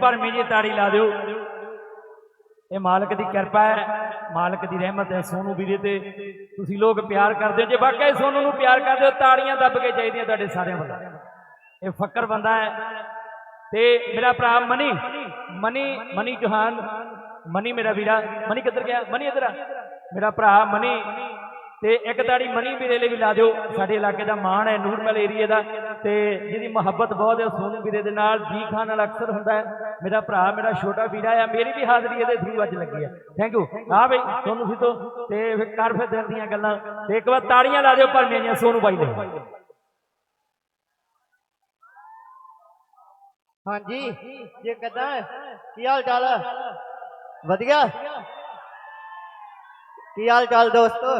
ਭਰਮੀ ਜੀ ਤਾੜੀ ਲਾ ਦਿਓ। ਇਹ ਮਾਲਕ ਦੀ ਕਿਰਪਾ ਹੈ। ਮਾਲਕ ਦੀ ਰਹਿਮਤ ਹੈ ਸੋਨੂ ਵੀਰੇ ਤੇ। ਤੁਸੀਂ ਲੋਕ ਪਿਆਰ ਕਰਦੇ ਹੋ। ਜੇ ਵਾਕਈ ਸੋਨੂ ਨੂੰ ਪਿਆਰ ਕਰਦੇ ਹੋ, ਤਾੜੀਆਂ ਦੱਬ ਕੇ ਚਾਹੀਦੀਆਂ ਤੁਹਾਡੇ ਸਾਰਿਆਂ ਵੱਲੋਂ। ਇਹ ਫੱਕਰ ਬੰਦਾ ਹੈ। ਤੇ ਮੇਰਾ ਭਰਾ ਮਨੀ ਮਨੀ ਮਨੀ ਜਹਾਨ ਮਨੀ ਮੇਰਾ ਵੀਰਾ। ਮਨੀ ਕਿੱਧਰ ਗਿਆ? ਮਨੀ ਇੱਧਰ ਆ। ਮੇਰਾ ਭਰਾ ਮਨੀ ਤੇ ਇੱਕ ਤਾੜੀ ਮਨੀ ਵੀਰੇ ਲਈ ਵੀ ਲਾ ਦਿਓ। ਸਾਡੇ ਇਲਾਕੇ ਦਾ ਮਾਣ ਹੈ ਨੂਰਮਲ ਏਰੀਏ ਦਾ। ਤੇ ਜਿਹਦੀ ਮੁਹੱਬਤ ਬਹੁਤ ਹੈ ਸੋਨੂ ਵੀਰੇ ਦੇ ਨਾਲ, ਜੀ ਖਾਨ ਨਾਲ ਅਕਸਰ ਹੁੰਦਾ ਹੈ। ਮੇਰਾ ਭਰਾ, ਮੇਰਾ ਛੋਟਾ ਵੀਰਾ ਆ, ਮੇਰੀ ਵੀ ਹਾਜ਼ਰੀ ਇਹਦੇ ਥਰੂ ਅੱਜ ਲੱਗੀ ਹੈ। ਥੈਂਕ ਯੂ ਹਾਂ ਬਈ, ਸੋਨੂ ਸੀ ਤੋਂ। ਤੇ ਫਿਰ ਕਰ ਫਿਰ ਦਿਲ ਦੀਆਂ ਗੱਲਾਂ। ਤੇ ਇੱਕ ਵਾਰ ਤਾੜੀਆਂ ਲਾ ਦਿਓ ਭਰਮੀਆਂ ਦੀਆਂ ਸੋਨੂ ਬਾਈ ਦੇ ਹਾਂਜੀ, ਜੀ ਕਿਦਾਂ ਕੀ ਹਾਲ ਚਾਲ ਹੈ? ਵਧੀਆ। ਕੀ ਹਾਲ ਚਾਲ ਦੋਸਤੋ?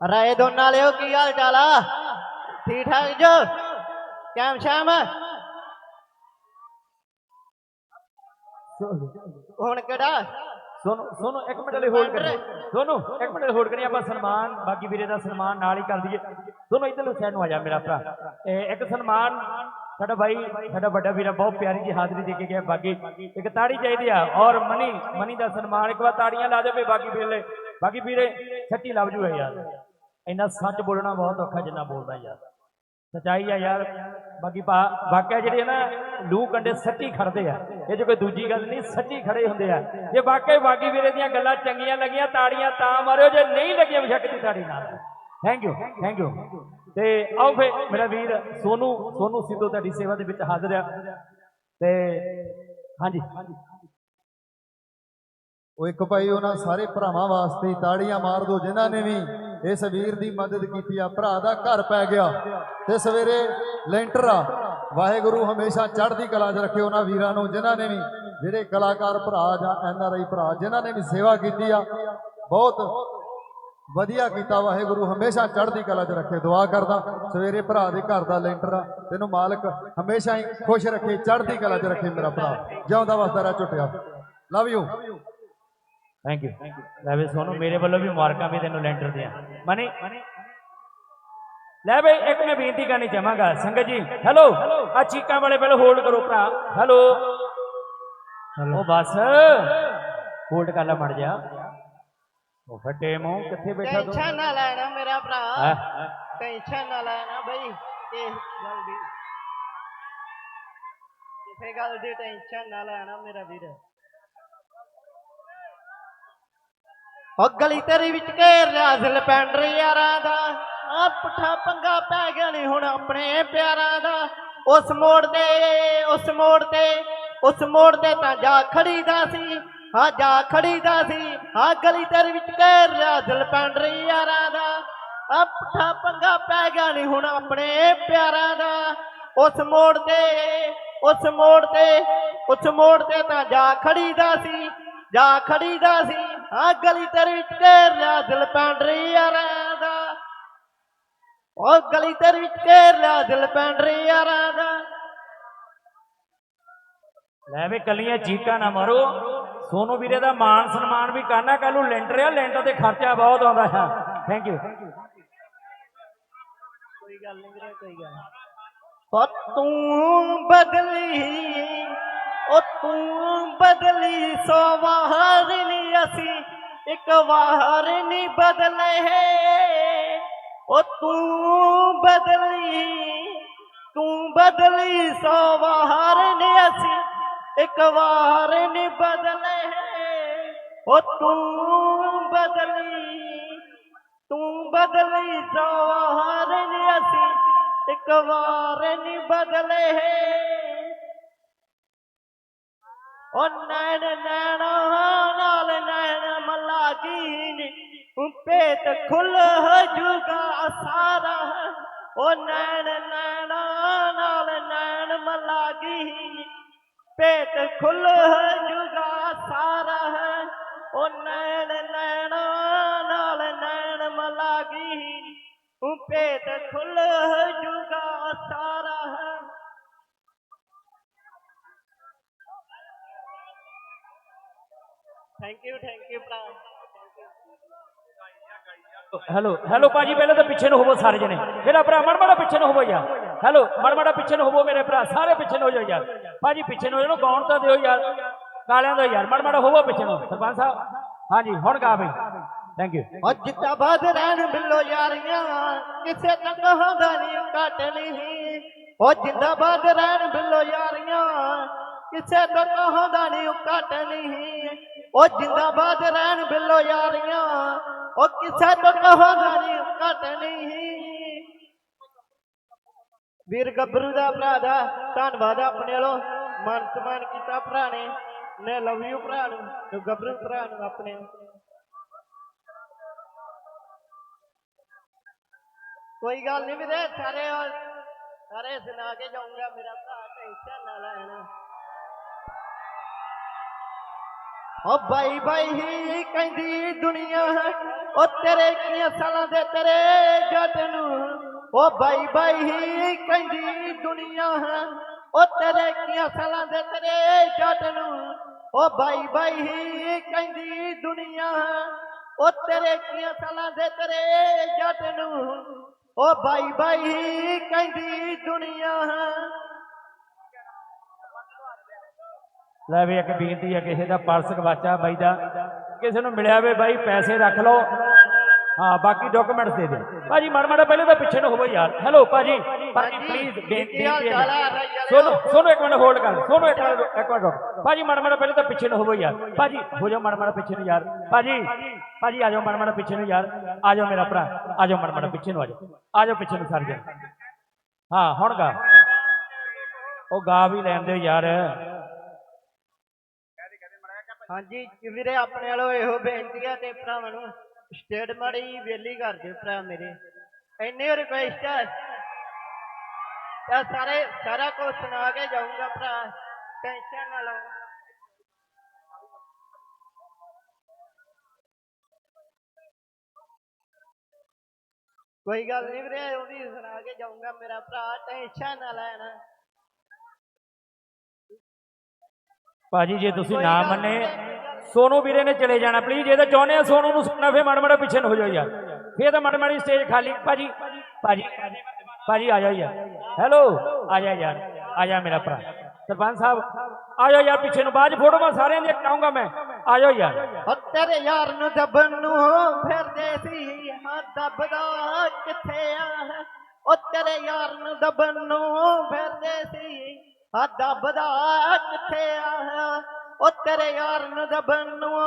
ਰਾਏ ਦੋਨਾਂ ਲਿਓ ਕੀ ਹਾਲ ਚਾਲ ਆ? ਠੀਕ ਠਾਕ ਜੋ? ਕੈਮ ਸ਼ਾਮ? ਹੁਣ ਕਿਹੜਾ? ਸੋਨੂ ਸੋਨੂ ਇੱਕ ਮਿੰਟ ਲਈ ਹੋਲਡ ਕਰੀ ਸੋਨੂ ਇੱਕ ਮਿੰਟ ਲਈ ਹੋਲਡ ਕਰੀ ਆਪਾਂ ਸਨਮਾਨ ਬਾਕੀ ਵੀਰੇ ਦਾ ਸਨਮਾਨ ਨਾਲ ਹੀ ਕਰ ਦਈਏ। ਸੋਨੂ ਇੱਧਰ ਨੂੰ ਸਾਈਡ ਨੂੰ ਆ ਜਾ ਮੇਰਾ ਭਰਾ। ਇਹ ਇੱਕ ਸਨਮਾਨ ਸਾਡਾ ਭਾਈ ਸਾਡਾ ਵੱਡਾ ਵੀਰਾ ਬਹੁਤ ਪਿਆਰੀ ਜੀ ਹਾਜ਼ਰੀ ਦੇ ਕੇ ਗਿਆ ਬਾਕੀ ਇੱਕ ਤਾੜੀ ਚਾਹੀਦੀ ਆ ਔਰ ਮਨੀ ਮਨੀ ਦਾ ਸਨਮਾਨ। ਇੱਕ ਵਾਰ ਤਾੜੀਆਂ ਲਾ ਦੇਵੇ ਬਾਕੀ ਵੀਰੇ। ਬਾਕੀ ਵੀਰੇ ਸੱਚੀ ਲਵ ਜੂ ਹੈ ਯਾਰ। ਇੰਨਾ ਸੱਚ ਬੋਲਣਾ ਬਹੁਤ ਔਖਾ ਜਿੰਨਾ ਬੋਲਦਾ ਯਾਰ। ਸਚਾਈ ਆ ਯਾਰ। ਬਾਕੀ ਭਾ ਵਾਕਿਆ ਜਿਹੜੇ ਨਾ, ਲੂ ਕੰਡੇ ਸੱਚੀ ਖੜਦੇ ਆ। ਇਹ ਜੋ ਕੋਈ ਦੂਜੀ ਗੱਲ ਨਹੀਂ, ਸੱਚੀ ਖੜੇ ਹੁੰਦੇ ਆ। ਜੇ ਵਾਕਿਆ ਬਾਗੀ ਵੀਰੇ ਦੀਆਂ ਗੱਲਾਂ ਚੰਗੀਆਂ ਲੱਗੀਆਂ, ਤਾੜੀਆਂ ਤਾਂ ਮਾਰਿਓ। ਜੇ ਨਹੀਂ ਲੱਗੀਆਂ, ਬਿਸ਼ੱਕ ਦੀ ਤਾੜੀ ਨਾਲ ਥੈਂਕ ਯੂ ਥੈਂਕ ਯੂ ਤੇ ਆਓ ਫੇ ਮੇਰਾ ਵੀਰ ਸੋਨੂ ਸੋਨੂ ਸਿੱਧੂ ਤੁਹਾਡੀ ਸੇਵਾ ਦੇ ਵਿੱਚ ਹਾਜ਼ਰ ਆ। ਤੇ ਹਾਂਜੀ। ਉਹ ਇੱਕ ਭਾਈ, ਉਹਨਾਂ ਸਾਰੇ ਭਰਾਵਾਂ ਵਾਸਤੇ ਤਾੜੀਆਂ ਮਾਰ ਦੋ, ਜਿਨ੍ਹਾਂ ਨੇ ਵੀ ਇਸ ਵੀਰ ਦੀ ਮਦਦ ਕੀਤੀ ਆ, ਭਰਾ ਦਾ ਘਰ ਪੈ ਗਿਆ। ਤੇ ਸਵੇਰੇ ਲੈਂਟਰ ਆ। ਵਾਹਿਗੁਰੂ ਹਮੇਸ਼ਾ ਚੜ੍ਹਦੀ ਕਲਾ 'ਚ ਰੱਖੇ ਉਹਨਾਂ ਵੀਰਾਂ ਨੂੰ, ਜਿਨ੍ਹਾਂ ਨੇ ਵੀ ਜਿਹੜੇ ਕਲਾਕਾਰ ਭਰਾ ਜਾਂ ਐਨ ਆਰ ਆਈ ਭਰਾ, ਜਿਨ੍ਹਾਂ ਨੇ ਵੀ ਸੇਵਾ ਕੀਤੀ ਆ, ਬਹੁਤ ਵਧੀਆ ਕੀਤਾ ਵਾਹਿਗੁਰੂ, ਹਮੇਸ਼ਾ ਚੜ੍ਹਦੀ ਕਲਾ 'ਚ ਰੱਖੇ। ਦੁਆ ਕਰਦਾ, ਸਵੇਰੇ ਭਰਾ ਦੇ ਘਰ ਦਾ ਲੈਂਟਰ ਆ, ਤੈਨੂੰ ਮਾਲਕ ਹਮੇਸ਼ਾ ਹੀ ਖੁਸ਼ ਰੱਖੇ, ਚੜ੍ਹਦੀ ਕਲਾ 'ਚ ਰੱਖੇ ਮੇਰਾ ਭਰਾ। ਜਿਉਂਦਾ ਵਸਦਾ ਰਹਿ, ਝੁੱਟਿਆ। ਲਵ ਯੂ ਥੈਂਕ ਯੂ ਲੈ ਵੇ ਸੋਨੂ ਮੇਰੇ ਵੱਲੋਂ ਵੀ ਮੁਬਾਰਕਾਂ ਵੀ ਤੈਨੂੰ ਲੈਂਟਰ ਦੀਆਂ। ਮਨੀ। ਲੈ ਬਈ ਇੱਕ ਮੈਂ ਬੇਨਤੀ ਕਰਨੀ ਚਾਹਾਂਗਾ। ਸੰਗਤ ਜੀ ਹੈਲੋ। ਆ ਚੀਕਾਂ ਵਾਲੇ ਪਹਿਲਾਂ ਹੋਲਡ ਕਰੋ ਭਰਾ। ਹੈਲੋ। ਉਹ ਬਸ। ਹੋਲਡ ਕਰ ਲੈ ਮੜ ਜਾ। ਉਹ ਫੱਟੇ ਮੂੰਹ ਕਿੱਥੇ ਬੈਠਾ ਤੂੰ? ਟੈਨਸ਼ਨ ਨਾ ਲੈਣਾ ਮੇਰਾ ਭਰਾ? ਟੈਨਸ਼ਨ ਨਾ ਲੈਣਾ ਬਈ। ਇਸ ਗੱਲ ਦੀ ਕਿਸੇ ਗੱਲ ਦੀ ਟੈਨਸ਼ਨ ਨਾ ਲੈਣਾ ਮੇਰਾ ਵੀਰ। ਉਹ ਗਲੀ ਤੇਰੀ ਵਿੱਚ ਘੇਰ ਲਿਆ ਦਿਲ ਯਾਰਾਂ ਦਾ। ਆ ਪੁੱਠਾ ਪੰਗਾ ਪੈ ਗਿਆ ਨਹੀਂ ਹੁਣ ਆਪਣੇ ਪਿਆਰਾਂ ਦਾ। ਉਸ ਮੋੜ ਤੇ, ਉਸ ਮੋੜ ਤੇ, ਉਸ ਮੋੜ ਤੇ ਤਾਂ ਜਾ ਖੜੀਦਾ ਸੀ। ਹਾਂ ਜਾ ਖੜੀਦਾ ਸੀ। ਆ ਗਲੀ ਤੇਰੀ ਵਿੱਚ ਘੇਰ ਲਿਆ ਯਾਰਾਂ ਦਾ। ਆ ਪੁੱਠਾ ਪੰਗਾ ਪੈ ਗਿਆ ਨਹੀਂ ਹੁਣ ਆਪਣੇ ਪਿਆਰਾਂ ਦਾ। ਉਸ ਮੋੜ ਤੇ, ਉਸ ਮੋੜ ਤੇ, ਉਸ ਮੋੜ ਤੇ ਤਾਂ ਜਾ ਖੜੀਦਾ ਸੀ। ਜਾ ਖੜੀਦਾ ਸੀ। ਆ ਗਲੀ ਤੇਰੇ ਵਿੱਚ ਘੇਰ ਲਿਆ ਦਿਲ ਪੈਂਡਰ ਯਾਰਾਂ ਦਾ। ਉਹ ਗਲੀ ਤੇਰੇ ਵਿੱਚ ਘੇਰ ਲਿਆ ਦਿਲ ਪੈਂਡਰ ਯਾਰਾਂ ਦਾ। ਲੈ ਵੇ ਕੱਲੀਆਂ ਚੀਕਾਂ ਨਾ ਮਾਰੋ। ਸੋਨੂ ਵੀਰੇ ਦਾ ਮਾਨ ਸਨਮਾਨ ਵੀ ਕਰਨਾ ਕੱਲ ਨੂੰ ਲੈਂਟਰ ਆ ਲੈਂਟਰ ਤੇ ਖਰਚਾ ਬਹੁਤ ਆਉਂਦਾ ਹੈ। ਥੈਂਕ ਯੂ ਕੋਈ ਗੱਲ ਨਹੀਂ ਵੀਰੇ ਕੋਈ ਗੱਲ ਤੂੰ ਬਦਲੀ ਉਹ ਤੂੰ ਬਦਲੀ ਸੋ ਵਾਰ ਨਹੀਂ ਅਸੀਂ ਇੱਕ ਵਾਰ ਨਹੀਂ ਬਦਲੇ ਉਹ ਤੂੰ ਬਦਲੀ ਤੂੰ ਬਦਲੀ ਸੋ ਵਾਰ ਨਹੀਂ ਅਸੀਂ ਇੱਕ ਵਾਰ ਨਹੀਂ ਬਦਲੇ ਉਹ ਤੂੰ ਬਦਲੀ ਤੂੰ ਬਦਲੀ ਸਵਾਰ ਨਹੀਂ ਅਸੀਂ ਇੱਕ ਵਾਰ ਨਹੀਂ ਬਦਲੇ ਨੈਣ ਨੈਣਾ, ਨਾਲ ਨੈਣ ਮਲਾਗੀ ਨੀ ਪੇਟ ਖੁੱਲ ਜੁਗਾ ਸਾਰਾ। ਉਹ ਨੈਣ ਨੈਣਾ, ਨਾਲ ਨੈਣ ਮਲਾਗੀ ਨੀ ਪੇਟ ਖੁੱਲ ਜੁਗਾ ਸਾਰਾ। ਉਹ ਨੈਣ ਨੈਣਾ, ਨਾਲ ਨੈਣ ਮਲਾਗੀ ਉਹ ਪੇਟ ਖੁੱਲ ਥੈਂਕ ਯੂ ਥੈਂਕ ਯੂ ਭਰਾ। ਹੈਲੋ ਹੈਲੋ ਭਾਜੀ ਪਹਿਲਾਂ ਤਾਂ ਪਿੱਛੇ ਨੂੰ ਹੋਵੋ ਸਾਰੇ ਜਣੇ। ਮੇਰਾ ਭਰਾ ਮੜ ਮੜਾ ਪਿੱਛੇ ਨੂੰ ਹੋਵੋ ਯਾਰ। ਹੈਲੋ ਮੜ ਮੜਾ ਪਿੱਛੇ ਨੂੰ ਹੋਵੋ ਮੇਰੇ ਭਰਾ ਸਾਰੇ ਪਿੱਛੇ ਨੂੰ ਹੋ ਜਾਓ ਯਾਰ। ਭਾਜੀ ਪਿੱਛੇ ਨੂੰ ਹੋ ਜਾਓ ਗਾਉਣ ਤਾਂ ਦਿਓ ਯਾਰ। ਕਾਲਿਆਂ ਦਾ ਯਾਰ ਮੜ ਮੜਾ ਹੋਵੋ ਪਿੱਛੇ ਨੂੰ। ਸਰਪੰਚ ਸਾਹਿਬ ਹਾਂਜੀ ਹੁਣ ਗਾ ਬਈ ਥੈਂਕ ਯੂ ਉਹ ਜਿੱਦਾਬਾਦ ਰਹਿਣ ਬਿੱਲੋ ਯਾਰੀਆਂ ਕਿਸੇ ਤੱਕ ਹੁੰਦਾ ਨਹੀਂ ਨਹੀਂ। ਉਹ ਜਿੰਦਾਬਾਦ ਰਹਿਣ ਬਿੱਲੋ ਯਾਰੀਆਂ ਕਿਸੇ ਤੱਕ ਹੁੰਦਾ ਨਹੀਂ ਘਟ ਨਹੀਂ। ਉਹ ਜਿੰਦਾਬਾਦ ਰਹਿਣ ਬਿੱਲੋ ਯਾਰੀਆਂ। ਉਹ ਕਿਸੇ ਤੱਕ ਹੁੰਦਾ ਨਹੀਂ ਘਟ ਨਹੀਂ। ਵੀਰ ਗੱਭਰੂ ਦਾ ਭਰਾ ਦਾ ਧੰਨਵਾਦ ਆਪਣੇ ਵੱਲੋਂ। ਮਨ ਸਮਾਨ ਕੀਤਾ ਭਰਾ ਨੇ। ਮੈਂ ਲਵ ਯੂ ਭਰਾ ਨੂੰ, ਤੇ ਗੱਭਰੂ ਭਰਾ ਨੂੰ ਆਪਣੇ। ਕੋਈ ਗੱਲ ਨਹੀਂ ਵੀਰੇ, ਸਾਰੇ ਸਾਰੇ ਸੁਣਾ ਕੇ ਜਾਊਂਗਾ ਮੇਰਾ ਭਰਾ ਟੈਨਸ਼ਨ ਨਾ ਲੈਣਾ। ਓ ਬਾਈ ਬਾਈ ਹੀ ਕਹਿੰਦੀ ਦੁਨੀਆ ਓ ਤੇਰੇ ਕੀਆਂ ਸਾਲਾਂ ਦੇ ਤੇਰੇ ਜੱਟ ਨੂੰ। ਓ ਬਾਈ ਬਾਈ ਹੀ ਕਹਿੰਦੀ ਦੁਨੀਆ ਓ ਤੇਰੇ ਕੀਆਂ ਸਾਲਾਂ ਦੇ ਤੇਰੇ ਜੱਟ ਨੂੰ। ਓ ਬਾਈ ਬਾਈ ਹੀ ਕਹਿੰਦੀ ਦੁਨੀਆ ਓ ਤੇਰੇ ਕੀਆਂ ਸਾਲਾਂ ਦੇ ਤੇਰੇ ਜੱਟ ਨੂੰ। ਓ ਬਾਈ ਬਾਈ ਹੀ ਕਹਿੰਦੀ ਦੁਨੀਆ ਲੈ ਵੀ ਇੱਕ ਬੇਨਤੀ ਹੈ ਕਿਸੇ ਦਾ ਪਰਸ ਗਵਾਚਾ ਬਾਈ ਦਾ ਕਿਸੇ ਨੂੰ ਮਿਲਿਆ ਵੇ ਬਾਈ ਪੈਸੇ ਰੱਖ ਲਓ। ਹਾਂ ਬਾਕੀ ਡਾਕੂਮੈਂਟਸ ਦੇ ਦੇ ਭਾਜੀ ਮੜ ਮੜਾ ਪਹਿਲੇ ਤਾਂ ਪਿੱਛੇ ਨੂੰ ਹੋਵੋ ਯਾਰ। ਹੈਲੋ ਭਾਜੀ। ਭਾਜੀ ਪਲੀਜ਼ ਬੇਨਤੀ ਹੈ ਸੁਣੋ ਸੁਣੋ ਇੱਕ ਮਿੰਟ ਹੋਲਡ ਕਰ। ਸੁਣੋ ਇੱਕ ਮਿੰਟ ਇੱਕ ਮਿੰਟ। ਰੁਕ ਭਾਜੀ ਮੜ ਮੜਾ ਪਹਿਲੇ ਤਾਂ ਪਿੱਛੇ ਨੂੰ ਹੋਵੋ ਯਾਰ। ਭਾਜੀ ਹੋ ਜਾਓ ਮੜ ਮੜਾ ਪਿੱਛੇ ਨੂੰ ਯਾਰ। ਭਾਜੀ ਭਾਜੀ ਆ ਜਾਓ ਮੜ ਮੜਾ ਪਿੱਛੇ ਨੂੰ ਯਾਰ। ਆ ਜਾਓ ਮੇਰਾ ਭਰਾ। ਆ ਜਾਓ ਮੜ ਮੜਾ ਪਿੱਛੇ ਨੂੰ ਆ ਜਾਓ। ਆ ਜਾਓ ਪਿੱਛੇ ਨੂੰ ਸਰ ਜਾ। ਹਾਂ ਹੁਣ ਗਾ। ਉਹ ਗਾ ਵੀ ਲੈਣ ਦਿਓ ਯਾਰ। ਹਾਂਜੀ, ਵੀਰੇ, ਆਪਣੇ ਵੱਲੋਂ ਇਹੋ ਬੇਨਤੀ ਹੈ ਤੇ ਭਰਾਵਾਂ ਨੂੰ ਸਟੇਟ ਮਾੜੀ ਵੇਲੀ ਕਰ ਦਿਓ, ਭਰਾ ਮੇਰੇ। ਇੰਨੇ ਰਿਕੁਐਸਟ ਹੈ ਤਾਂ ਸਾਰੇ, ਸਾਰਾ ਕੁਝ ਸੁਣਾ ਕੇ ਜਾਊਂਗਾ, ਭਰਾ। ਟੈਨਸ਼ਨ ਨਾ ਲਓ। ਕੋਈ ਗੱਲ ਨਹੀਂ ਵੀਰੇ ਉਹ ਵੀ ਸੁਣਾ ਕੇ ਜਾਊਂਗਾ ਮੇਰਾ ਭਰਾ। ਟੈਨਸ਼ਨ ਨਾ ਲੈਣਾ। ਭਾਜੀ ਜੇ ਤੁਸੀਂ ਨਾ ਮੰਨੇ ਸੋਨੂ ਵੀਰੇ ਨੇ ਚਲੇ ਜਾਣਾ ਪਲੀਜ਼ ਜੇ ਤਾਂ ਚਾਹੁੰਦੇ ਆ ਸੋਨੂ ਨੂੰ ਸੁਣਨਾ ਫੇ ਮੜ ਮੜਾ ਪਿੱਛੇ ਨੂੰ ਹੋ ਜਾਓ ਯਾਰ। ਫੇਰ ਤਾਂ ਮੜ ਮੜੀ ਸਟੇਜ ਖਾਲੀ। ਭਾਜੀ ਭਾਜੀ ਭਾਜੀ ਆ ਜਾਓ ਯਾਰ। ਹੈਲੋ ਆ ਜਾ ਯਾਰ ਆ ਜਾ ਮੇਰਾ ਭਰਾ। ਸਰਪੰਚ ਸਾਹਿਬ ਆ ਜਾਓ ਯਾਰ ਪਿੱਛੇ ਨੂੰ। ਬਾਅਦ 'ਚ ਫੋਟੋ ਮੈਂ ਸਾਰਿਆਂ ਦੀ ਕਰਾਉਂਗਾ ਮੈਂ। ਆ ਜਾਓ ਯਾਰ। ਤੇਰੇ ਯਾਰ ਨੂੰ ਦੱਬਣ ਨੂੰ ਫਿਰਦੇ ਸੀ। ਹਾਂ ਦੱਬਦਾ ਕਿੱਥੇ ਆ? ਓ ਤੇਰੇ ਯਾਰ ਨੂੰ ਦੱਬਣ ਨੂੰ ਫਿਰਦੇ ਸੀ। ਹਾਂ ਦੱਬਦਾ ਕਿੱਥੇ ਆ? ਓ ਤੇਰੇ ਯਾਰ ਨੂੰ ਦੱਬਣ ਨੂੰ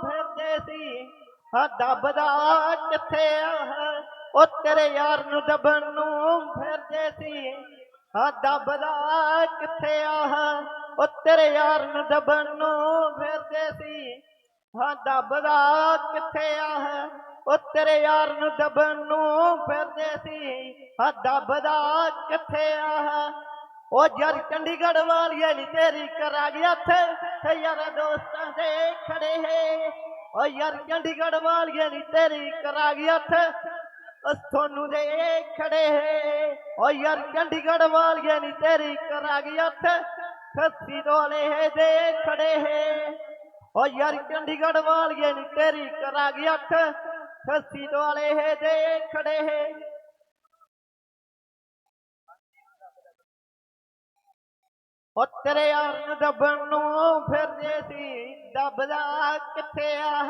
ਫਿਰਦੇ ਸੀ। ਹਾਂ ਦੱਬਦਾ ਕਿੱਥੇ ਆ? ਓ ਤੇਰੇ ਯਾਰ ਨੂੰ ਦੱਬਣ ਨੂੰ ਫਿਰਦੇ ਸੀ। ਹਾਂ ਦੱਬਦਾ ਕਿੱਥੇ ਆ? ਓ ਤੇਰੇ ਯਾਰ ਨੂੰ ਦੱਬਣ ਨੂੰ ਫਿਰਦੇ ਸੀ। ਹਾਂ ਦੱਬਦਾ ਕਿੱਥੇ ਆ? ਓ ਤੇਰੇ ਯਾਰ ਨੂੰ ਦੱਬਣ ਨੂੰ ਫਿਰਦੇ ਸੀ। ਹਾਂ ਦੱਬਦਾ ਕਿੱਥੇ ਆ? ਓ ਯਾਰ ਚੰਡੀਗੜ੍ਹ ਵਾਲੀਏ ਨੀ ਤੇਰੀ ਕਰਾ ਗਿਆ ਇੱਥੇ ਤੇ ਯਾਰ ਦੋਸਤਾਂ ਦੇ ਖੜੇ ਹੈ। ਓ ਯਾਰ ਚੰਡੀਗੜ੍ਹ ਵਾਲੀਏ ਨੀ ਤੇਰੀ ਕਰਾ ਗਿਆ ਇੱਥੇ ਅਸ ਤੁਹਾਨੂੰ ਦੇ ਖੜੇ ਹੈ। ਓ ਯਾਰ ਚੰਡੀਗੜ੍ਹ ਵਾਲੀਏ ਨੀ ਤੇਰੀ ਕਰਾ ਗਿਆ ਇੱਥੇ ਖੱਸੀ ਦੋਲੇ ਦੇ ਖੜੇ ਹੈ। ਓ ਯਾਰ ਚੰਡੀਗੜ੍ਹ ਵਾਲੀਏ ਨੀ ਤੇਰੀ ਕਰਾ ਗਿਆ ਅੱਠ ਖੱਸੀ ਦੋਲੇ ਦੇ ਖੜੇ ਹੈ। ਓ ਤੇਰੇ ਯਾਰ ਦੱਬਣ ਨੂੰ ਫਿਰਦੇ ਸੀ ਦੱਬਦਾ ਕਿੱਥੇ ਆ?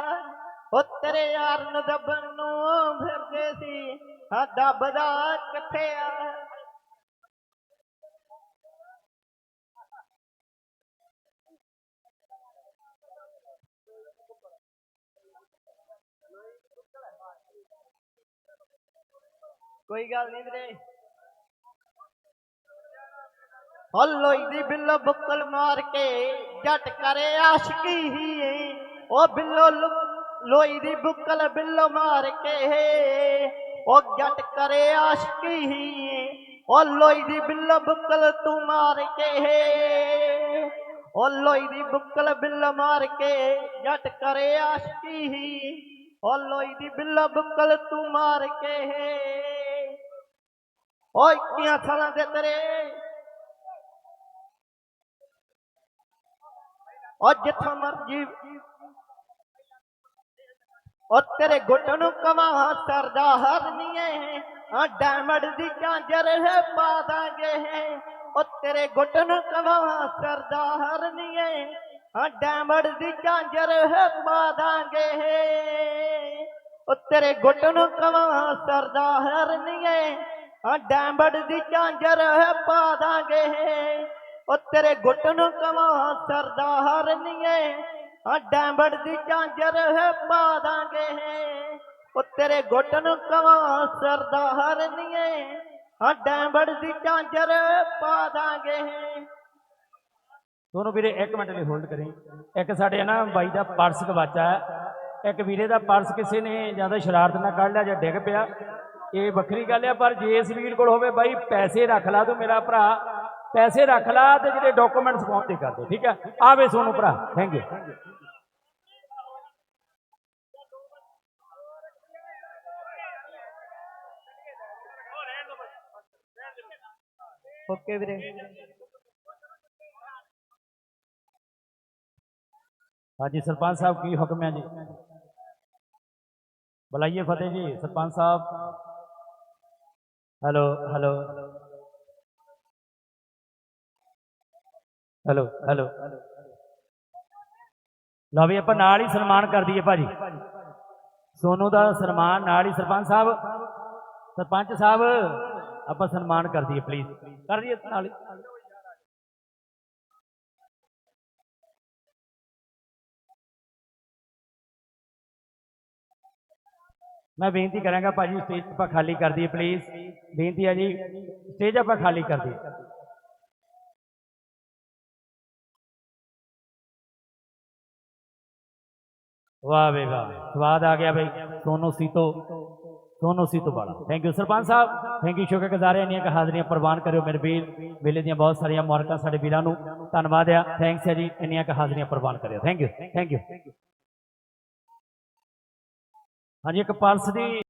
ਓ ਤੇਰੇ ਯਾਰ ਦੱਬਣ ਨੂੰ ਫਿਰਦੇ ਸੀ ਆ ਦੱਬਦਾ ਕਿੱਥੇ ਆ? ਕੋਈ ਗੱਲ ਨਹੀਂ ਵੀਰੇ। ਓ ਲੋਈ ਦੀ ਬਿੱਲੋ ਬੁੱਕਲ ਮਾਰ ਕੇ ਜੱਟ ਕਰੇ ਆਸ਼ਕੀ ਹੀ। ਏ ਬਿੱਲੋ ਲੋਈ ਦੀ ਬੁੱਕਲ ਬਿੱਲੋ ਮਾਰ ਕੇ। ਉਹ ਜੱਟ ਕਰੇ ਆਸ਼ਕੀ ਹੀ। ਏ ਲੋਈ ਦੀ ਬਿੱਲੋ ਬੁੱਕਲ ਤੂੰ ਮਾਰ ਕੇ। ਓ ਲੋਈ ਦੀ ਬੁੱਕਲ ਬਿੱਲ ਮਾਰ ਕੇ ਜੱਟ ਕਰੇ ਆਸ਼ਕੀ ਹੀ। ਉਹ ਲੋਈ ਦੀ ਬਿੱਲ ਬੁੱਕਲ ਤੂੰ ਮਾਰ ਕੇ। ਓ ਇੱਕੀਆਂ ਸਾਲਾਂ ਦੇ ਤੇਰੇ ਓ ਜਿੱਥੋਂ ਮਰਜ਼ੀ ਓ ਤੇਰੇ ਗੁੱਟ ਨੂੰ ਕਵਾ ਸਰਦਾ ਹਰਨੀਏ ਆ ਡਾਇਮੰਡ ਦੀ ਝਾਂਜਰ ਹੈ ਪਾ ਦਾਂਗੇ ਉਹ ਤੇਰੇ ਗੁੱਟ ਨੂੰ ਕਵਾ ਸਰਦਾਰ ਨੀਏ ਆ ਡਾਇਮੰਡ ਦੀ ਝਾਂਜਰ ਹੈ ਪਾ ਦਾਂਗੇ ਉਹ ਤੇਰੇ ਗੁੱਟ ਨੂੰ ਕਵਾ ਸਰਦਾਰ ਨੀਏ ਆ ਡਾਇਮੰਡ ਦੀ ਝਾਂਜਰ ਹੈ ਪਾ ਦਾਂਗੇ ਉਹ ਤੇਰੇ ਗੁੱਟ ਨੂੰ ਕਵਾ, ਸਰਦਾਰ ਨੀਏ। ਆ ਡਾਇਮੰਡ ਦੀ ਝਾਂਜਰ ਹੈ, ਪਾ ਦਾਂਗੇ ਉਹ ਤੇਰੇ ਗੁੱਟ ਨੂੰ ਕਵਾ, ਸਰਦਾਰ ਨੀਏ। ਆ ਡਾਇਮੰਡ ਦੀ ਝਾਂਜਰ ਪਾ ਦਾਂਗੇ ਦੋਨੋਂ ਵੀਰੇ ਇੱਕ ਮਿੰਟ ਲਈ ਹੋਲਡ ਕਰੀ। ਇੱਕ ਸਾਡੇ ਨਾ ਬਾਈ ਦਾ ਪਰਸ ਗਵਾਚਾ ਹੈ। ਇੱਕ ਵੀਰੇ ਦਾ ਪਰਸ ਕਿਸੇ ਨੇ ਜ਼ਿਆਦਾ ਸ਼ਰਾਰਤ ਨਾਲ ਕੱਢ ਲਿਆ ਜਾਂ ਡਿੱਗ ਪਿਆ। ਇਹ ਵੱਖਰੀ ਗੱਲ ਆ, ਪਰ ਜੇ ਇਸ ਵੀਰ ਕੋਲ ਹੋਵੇ ਬਾਈ, ਪੈਸੇ ਰੱਖ ਲਾ ਤੂੰ ਮੇਰਾ ਭਰਾ। ਪੈਸੇ ਰੱਖ ਲਾ ਤੇ ਜਿਹੜੇ ਡਾਕੂਮੈਂਟਸ ਪਹੁੰਚਦੇ ਕਰ ਦੇ ਠੀਕ ਹੈ ਆਵੇ ਸੋਨੂੰ ਭਰਾ ਥੈਂਕ ਯੂ ਓਕੇ ਵੀਰੇ ਹਾਂਜੀ ਸਰਪੰਚ ਸਾਹਿਬ ਕੀ ਹੁਕਮ ਹੈ ਜੀ ਬੁਲਾਈਏ ਫਤਿਹ ਜੀ ਸਰਪੰਚ ਸਾਹਿਬ ਹੈਲੋ ਹੈਲੋ ਹੈਲੋ ਹੈਲੋ ਲਓ ਵੀ ਆਪਾਂ ਨਾਲ ਹੀ ਸਨਮਾਨ ਕਰ ਦਈਏ ਭਾਜੀ। ਸੋਨੂ ਦਾ ਸਨਮਾਨ ਨਾਲ ਹੀ ਸਰਪੰਚ ਸਾਹਿਬ। ਸਰਪੰਚ ਸਾਹਿਬ, ਆਪਾਂ ਸਨਮਾਨ ਕਰ ਦਈਏ ਪਲੀਜ਼ ਕਰ ਦਈਏ ਨਾਲ ਹੀ। ਮੈਂ ਬੇਨਤੀ ਕਰਾਂਗਾ ਭਾਜੀ ਸਟੇਜ ਆਪਾਂ ਖਾਲੀ ਕਰ ਦਈਏ ਪਲੀਜ਼ ਬੇਨਤੀ ਹੈ ਜੀ ਸਟੇਜ ਆਪਾਂ ਖਾਲੀ ਕਰ ਦਈਏ। ਵਾਹ ਵੇ, ਵਾਹ ਸਵਾਦ ਆ ਗਿਆ ਬਈ। ਸੋਨੂ ਸੀਤੋ ਸੋਨੂ ਸੀਤੋ ਵਾਲਾ। ਥੈਂਕ ਯੂ ਸਰਪੰਚ ਸਾਹਿਬ ਥੈਂਕ ਯੂ ਸ਼ੁਕਰਗੁਜ਼ਾਰ ਇੰਨੀਆਂ ਕਿ ਹਾਜ਼ਰੀਆਂ ਪ੍ਰਵਾਨ ਕਰਿਓ ਮੇਰੇ ਵੀਰ। ਮੇਲੇ ਦੀਆਂ ਬਹੁਤ ਸਾਰੀਆਂ ਮੁਬਾਰਕਾਂ ਸਾਡੇ ਵੀਰਾਂ ਨੂੰ। ਧੰਨਵਾਦ ਆ। ਥੈਂਕਸ ਹੈ ਜੀ। ਇੰਨੀਆਂ ਕਿ ਹਾਜ਼ਰੀਆਂ ਪ੍ਰਵਾਨ ਕਰਿਓ। ਥੈਂਕ ਯੂ ਥੈਂਕ ਯੂ ਹਾਂਜੀ, ਇੱਕ ਪਰਸ ਦੀ